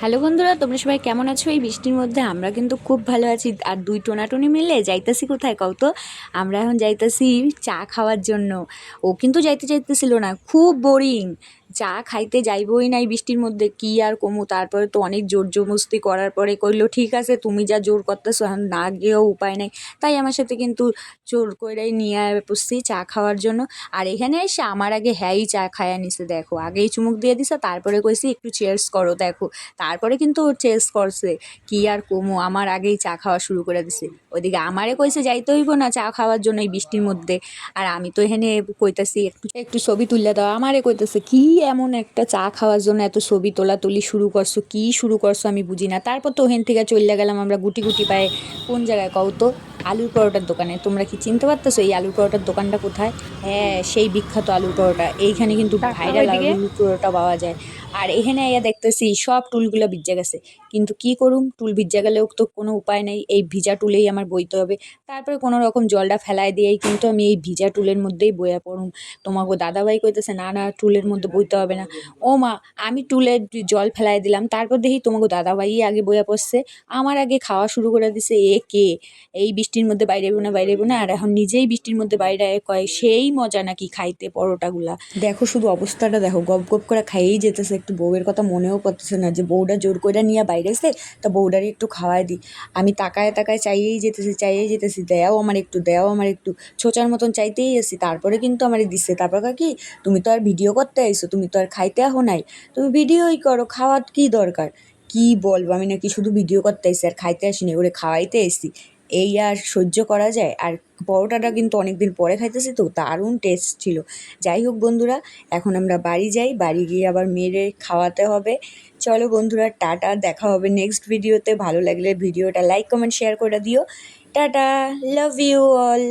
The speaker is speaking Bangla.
হ্যালো বন্ধুরা, তোমরা সবাই কেমন আছো? এই বৃষ্টির মধ্যে আমরা কিন্তু খুব ভালো আছি। আর দুই টোনাটুনি মিলে যাইতাছি কোথায় কও তো? আমরা এখন যাইতাছি চা খাওয়ার জন্য। ও কিন্তু যাইতে যাইতেছিল না, খুব বোরিং চা খাইতে যাইবই নাই বৃষ্টির মধ্যে, কি আর কমু? তারপরে তো অনেক জোর জবস্তি করার পরে কইলো, ঠিক আছে, তুমি যা জোর করতেছো, এখন না গিয়েও উপায় নেই। তাই আমার সাথে কিন্তু জোর করেই নিয়ে বসছি চা খাওয়ার জন্য। আর এখানে এসে আমার আগে হ্যাঁই চা খায়া নিছে, দেখো। আগেই চুমুক দিয়ে দিছে, তারপরে কইছি, একটু চেয়ার্স করো, দেখো। তারপরে কিন্তু ও চেস করছে, কি আর কমু? আমার আগেই চা খাওয়া শুরু করে দিছে। ওইদিকে আমারে কইছে, যাইতে হইব না চা খাওয়ার জন্য এই বৃষ্টির মধ্যে। আর আমি তো এখানে কইতাছি, একটু একটু ছবি তুললে দাও। আমারে কইতাছে, কি এমন একটা চা খাওয়ার জন্য এত ছবি তোলা তুলি শুরু করছ? কি শুরু করছ আমি বুঝি না। তারপর তো ওখান থেকে চলে গেলাম আমরা গুটি গুটি পায়ে। কোন জায়গায় কও তো? আলুর পরোটার দোকানে। তোমরা কি চিনতে পারতেছো এই আলুর পরোটার দোকানটা কোথায়? হ্যাঁ সেই বিখ্যাত আলুর পরোটা। এইখানে কিন্তু ভাইরাল আলুর পরোটা পাওয়া যায়। আর এখানে এয়া দেখতেছি সব টুলগুলো ভিজে গেছে। কিন্তু কি করুম? টুল ভিজে গেলেও তো কোনো উপায় নেই। এই ভিজা টুলেই আমার বইতে হবে। তারপরে কোনো রকম জলটা ফেলায় দিয়েই কিন্তু আমি এই ভিজা টুলের মধ্যেই বইয়া পড়ুম। তোমাকে দাদাভাই কইতেছে না না টুলের মধ্যে বইতে হবে না। ও মা আমি টুলে জল ফেলাই দিলাম। তারপর দেখি তোমাকে দাদাভাই আগে বইয়া পড়ছে। আমার আগে খাওয়া শুরু করে দিছে এ কে? এই বৃষ্টির মধ্যে বাইরে না বাইরে না। আর এখন নিজেই বৃষ্টির মধ্যে বাইরে কয়, সেই মজা নাকি খাইতে পরোটাগুলা। দেখো শুধু অবস্থাটা দেখো, গপ গপ করে খাইয়েই যেতেছে। একটু বউয়ের কথা মনেও পড়তেছে না যে, বউটা জোর করে নিয়ে বাইরেছে, তা বউটারই একটু খাওয়াই দিই আমি তাকায় তাকায় চাইয়েই যেতেছি চাইয়েই যেতেছি দেয়াও আমার একটু দেয়াও আমার একটু। ছোচার মতন চাইতেই এসি তারপরে কিন্তু আমার দিচ্ছে তারপর কি, তুমি তো আর ভিডিও করতে আইসো তুমি তো আর খাইতে আহো নাই। তুমি ভিডিওই করো, খাওয়ার কি দরকার? কি বলব, আমি নাকি শুধু ভিডিও করতে আইসি আর খাইতে আসিনি, ওরে খাওয়াইতে এসি এই আর সহ্য করা যায়। আর পরোটাটা কিন্তু অনেক দিন পরে খাইতেছে তো, দারুণ টেস্ট ছিল। যাই হোক বন্ধুরা, এখন আমরা বাড়ি যাই। বাড়ি গিয়ে আবার মেরে খাওয়াতে হবে। চলো বন্ধুরা, টাটা। দেখা হবে নেক্সট ভিডিওতে ভালো লাগলে ভিডিওটা লাইক কমেন্ট শেয়ার করে দিও। টাটা! Love you all